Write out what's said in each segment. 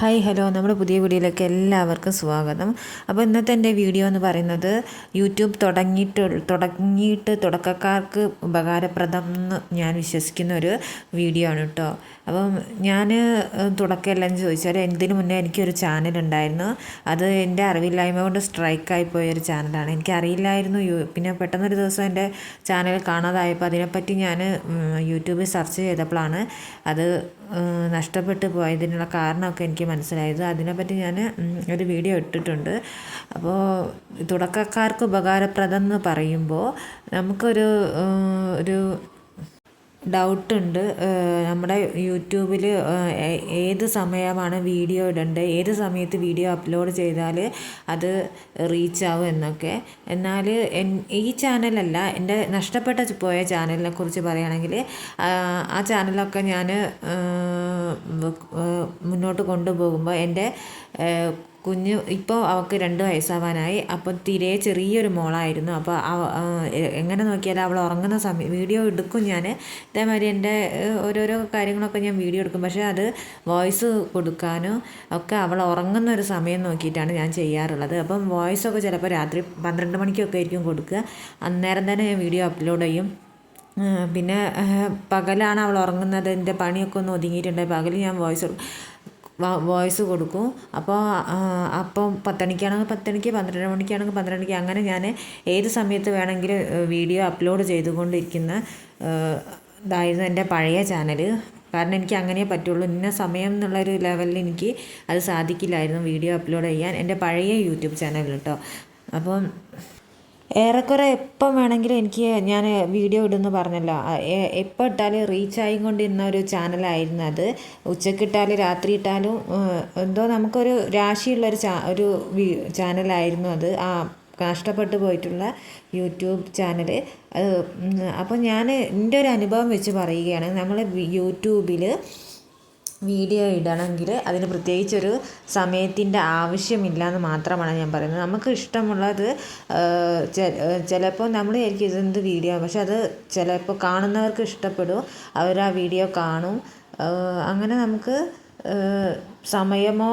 Hi hello നമ്മുടെ പുതിയ വീഡിയോയിലേക്ക് എല്ലാവർക്കും സ്വാഗതം. അപ്പോൾ ഇന്നത്തെ എന്റെ വീഡിയോ എന്ന് പറയുന്നത് യൂട്യൂബ് തുടങ്ങിയിട്ട് തുടങ്ങിയിട്ട് തുടക്കക്കാർക്ക് ഉപകാരപ്രദം എന്ന് ഞാൻ വിശ്വസിക്കുന്ന ഒരു വീഡിയോ ആണ് കേട്ടോ. അപ്പം ഞാൻ തുടക്കമെല്ലാം ചോദിച്ചാൽ എന്തിനു മുന്നേ എനിക്കൊരു ചാനൽ ഉണ്ടായിരുന്നു. അത് എന്റെ അറിവില്ലായ്മ കൊണ്ട് സ്ട്രൈക്കായി പോയൊരു ചാനലാണ് എനിക്കറിയില്ലായിരുന്നു യു പിന്നെ പെട്ടെന്നൊരു ദിവസം എന്റെ ചാനൽ കാണാതായപ്പോൾ അതിനെപ്പറ്റി ഞാൻ യൂട്യൂബിൽ സെർച്ച് ചെയ്തപ്പോഴാണ് അത് നഷ്ടപ്പെട്ടു പോയതിനുള്ള കാരണമൊക്കെ എനിക്ക് മനസ്സിലായത്. അതിനെപ്പറ്റി ഞാൻ ഒരു വീഡിയോ ഇട്ടിട്ടുണ്ട്. അപ്പോൾ തുടക്കക്കാർക്ക് ഉപകാരപ്രദം എന്ന് പറയുമ്പോൾ നമുക്കൊരു ഒരു ഡൗട്ടുണ്ട് നമ്മുടെ യൂട്യൂബിൽ ഏത് സമയമാണ് വീഡിയോ ഇടേണ്ടത് ഏത് സമയത്ത് വീഡിയോ അപ്ലോഡ് ചെയ്താൽ അത് റീച്ചാവും എന്നൊക്കെ. എന്നാൽ ഈ ചാനലല്ല എന്റെ നഷ്ടപ്പെട്ട പോയ ചാനലിനെ കുറിച്ച് പറയുകയാണെങ്കിൽ ആ ചാനലൊക്കെ ഞാൻ മുന്നോട്ട് കൊണ്ടുപോകുമ്പോൾ എന്റെ കുഞ്ഞ് ഇപ്പോൾ അവൾക്ക് രണ്ട് വയസ്സാവാനായി. അപ്പോൾ തീരെ ചെറിയൊരു മോളായിരുന്നു. അപ്പോൾ എങ്ങനെ നോക്കിയാലും അവൾ ഉറങ്ങുന്ന സമയം വീഡിയോ എടുക്കും ഞാൻ ഇതേമാതിരി എന്റെ ഓരോരോ കാര്യങ്ങളൊക്കെ ഞാൻ വീഡിയോ എടുക്കും. പക്ഷേ അത് വോയിസ് കൊടുക്കാനും ഒക്കെ അവൾ ഉറങ്ങുന്ന ഒരു സമയം നോക്കിയിട്ടാണ് ഞാൻ ചെയ്യാറുള്ളത്. അപ്പം വോയിസൊക്കെ ചിലപ്പോൾ രാത്രി പന്ത്രണ്ട് മണിക്കൊക്കെ ആയിരിക്കും കൊടുക്കുക. അന്നേരം തന്നെ ഞാൻ വീഡിയോ അപ്ലോഡ് ചെയ്യും. പിന്നെ പകലാണ് അവൾ ഉറങ്ങുന്നത്. എന്റെ പണിയൊക്കെ ഒന്ന് ഒതുങ്ങിയിട്ടുണ്ട്. പകൽ ഞാൻ വോയിസ് വോയിസ് കൊടുക്കും. അപ്പോൾ അപ്പം പത്തണിക്കാണെങ്കിൽ പത്തണിക്ക് പന്ത്രണ്ട് മണിക്കാണെങ്കിൽ പന്ത്രണ്ടിക്ക് അങ്ങനെ ഞാൻ ഏത് സമയത്ത് വേണമെങ്കിലും വീഡിയോ അപ്ലോഡ് ചെയ്തുകൊണ്ടിരിക്കുന്ന ഇതായിരുന്നു എന്റെ പഴയ ചാനൽ കാരണം എനിക്ക് അങ്ങനെ പറ്റുള്ളൂ. ഇന്ന സമയം എന്നുള്ളൊരു ലെവലിൽ എനിക്ക് അത് സാധിക്കില്ലായിരുന്നു വീഡിയോ അപ്ലോഡ് ചെയ്യാൻ. എന്റെ പഴയ യൂട്യൂബ് ചാനൽ കേട്ടോ. അപ്പം ഏറെക്കുറെ എപ്പം വേണമെങ്കിലും എനിക്ക് ഞാൻ വീഡിയോ ഇടുമെന്ന് പറഞ്ഞല്ലോ. എപ്പോൾ ഇട്ടാലും റീച്ച് ആയിക്കൊണ്ടിരുന്ന ഒരു ചാനലായിരുന്നു അത്. ഉച്ചയ്ക്ക് ഇട്ടാലും രാത്രി ഇട്ടാലും എന്തോ നമുക്കൊരു രാശിയുള്ളൊരു ചാ ഒരു ചാനലായിരുന്നു അത്. ആ കഷ്ടപ്പെട്ട് പോയിട്ടുള്ള യൂട്യൂബ് ചാനൽ അപ്പോൾ ഞാൻ എന്റെ ഒരു അനുഭവം വെച്ച് പറയുകയാണ്. നമ്മൾ യൂട്യൂബിൽ വീഡിയോ ഇടണമെങ്കിൽ അതിന് പ്രത്യേകിച്ചൊരു സമയത്തിന്റെ ആവശ്യമില്ല എന്ന് മാത്രമാണ് ഞാൻ പറയുന്നത്. നമുക്ക് ഇഷ്ടമുള്ളത് ചിലപ്പോൾ നമ്മൾ ആയിരിക്കും ഇതെന്ത് വീഡിയോ പക്ഷെ അത് ചിലപ്പോൾ കാണുന്നവർക്ക് ഇഷ്ടപ്പെടും. അവർ ആ വീഡിയോ കാണും. അങ്ങനെ നമുക്ക് സമയമോ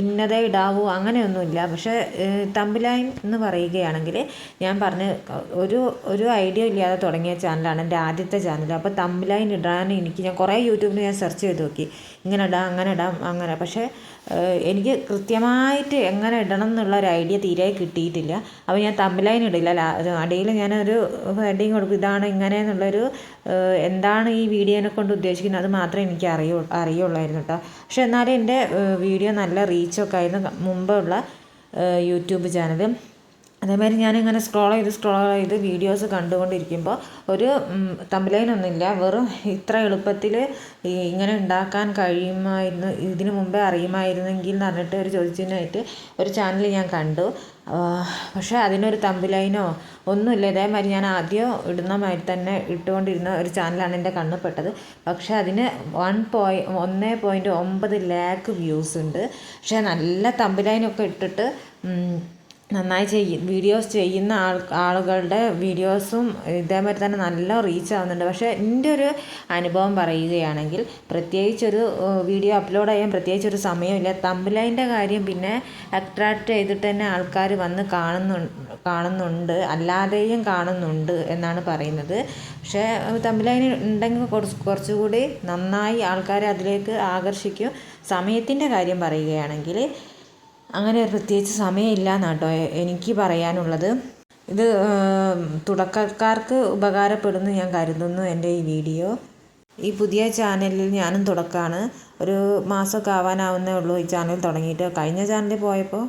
ഇന്നതേ ഇടാവൂ അങ്ങനെയൊന്നുമില്ല. പക്ഷേ തമ്പുലൈൻ എന്ന് പറയുകയാണെങ്കിൽ ഞാൻ പറഞ്ഞ ഒരു ഒരു ഐഡിയ ഇല്ലാതെ തുടങ്ങിയ ചാനലാണ് എന്റെ ആദ്യത്തെ ചാനൽ. അപ്പോൾ തമ്പുലൈൻ ഇടാൻ എനിക്ക് ഞാൻ കുറേ യൂട്യൂബിൽ ഞാൻ സെർച്ച് ചെയ്ത് നോക്കി. ഇങ്ങനെ ഇടാം അങ്ങനെ ഇടാം അങ്ങനെ. പക്ഷേ എനിക്ക് കൃത്യമായിട്ട് എങ്ങനെ ഇടണം എന്നുള്ള ഒരു ഐഡിയ തീരെ കിട്ടിയിട്ടില്ല. അപ്പോൾ ഞാൻ തമ്പലൈൻ ഇടില്ല അടിയിൽ ഞാനൊരു ഹെഡിങ് കൊടുക്കും. ഇതാണ് ഇങ്ങനെ എന്നുള്ളൊരു എന്താണ് ഈ വീഡിയോനെ കൊണ്ട് ഉദ്ദേശിക്കുന്നത്? അത് മാത്രമേ എനിക്ക് അറിയൂ അറിയുള്ളായിരുന്നു കേട്ടോ. പക്ഷേ എന്നാലും എന്റെ വീഡിയോ നല്ല റീച്ചൊക്കെ ആയിരുന്നു. മുമ്പുള്ള യൂട്യൂബ് ചാനൽ അതേമാതിരി ഞാനിങ്ങനെ സ്ക്രോൾ ചെയ്ത് സ്ക്രോൾ ചെയ്ത് വീഡിയോസ് കണ്ടുകൊണ്ടിരിക്കുമ്പോൾ ഒരു തമ്പലൈനൊന്നുമില്ല വെറും ഇത്ര എളുപ്പത്തിൽ ഇങ്ങനെ ഉണ്ടാക്കാൻ കഴിയുമായിരുന്നു ഇതിനു മുമ്പേ അറിയുമായിരുന്നെങ്കിൽ എന്ന് പറഞ്ഞിട്ട് ഒരു ചോദിച്ചതിനായിട്ട് ഒരു ചാനൽ ഞാൻ കണ്ടു. പക്ഷേ അതിനൊരു തമ്പിലൈനോ ഒന്നുമില്ല. ഇതേമാതിരി ഞാൻ ആദ്യം ഇടുന്ന മാതിരി തന്നെ ഇട്ടുകൊണ്ടിരുന്ന ഒരു ചാനലാണ് എന്റെ കണ്ണിൽപ്പെട്ടത് പക്ഷേ അതിന് വൺ പോയി ഒന്ന് പോയിന്റ് ഒമ്പത് ലാക്ക് വ്യൂസ് ഉണ്ട്. പക്ഷേ നല്ല തമ്പിലൈനൊക്കെ ഇട്ടിട്ട് നന്നായി ചെയ്യും വീഡിയോസ് ചെയ്യുന്ന ആൾ ആളുകളുടെ വീഡിയോസും ഇതേമാതിരി തന്നെ നല്ല റീച്ച് ആവുന്നുണ്ട്. പക്ഷേ എന്റെ ഒരു അനുഭവം പറയുകയാണെങ്കിൽ പ്രത്യേകിച്ചൊരു വീഡിയോ അപ്ലോഡ് ചെയ്യാൻ പ്രത്യേകിച്ചൊരു സമയമില്ല. തമ്പിലൈന്റെ കാര്യം പിന്നെ അട്രാക്റ്റ് ചെയ്തിട്ട് തന്നെ ആൾക്കാർ വന്ന് കാണുന്നു കാണുന്നുണ്ട്. അല്ലാതെയും കാണുന്നുണ്ട് എന്നാണ് പറയുന്നത്. പക്ഷേ തമ്പിലൈൻ ഉണ്ടെങ്കിൽ കുറച്ച് കുറച്ചുകൂടി നന്നായി ആൾക്കാരെ അതിലേക്ക് ആകർഷിക്കും. സമയത്തിന്റെ കാര്യം പറയുകയാണെങ്കിൽ അങ്ങനെ ഒരു പ്രത്യേകിച്ച് സമയമില്ല എന്നാട്ടോ എനിക്ക് പറയാനുള്ളത്. ഇത് തുടക്കക്കാർക്ക് ഉപകാരപ്പെടുന്ന ഞാൻ കരുതുന്നു എന്റെ ഈ വീഡിയോ. ഈ പുതിയ ചാനലിൽ ഞാനും തുടക്കമാണ്. ഒരു മാസമൊക്കെ ആവാനാവുന്നേ ഉള്ളൂ ഈ ചാനൽ തുടങ്ങിയിട്ട്. കഴിഞ്ഞ ചാനലിൽ പോയപ്പോൾ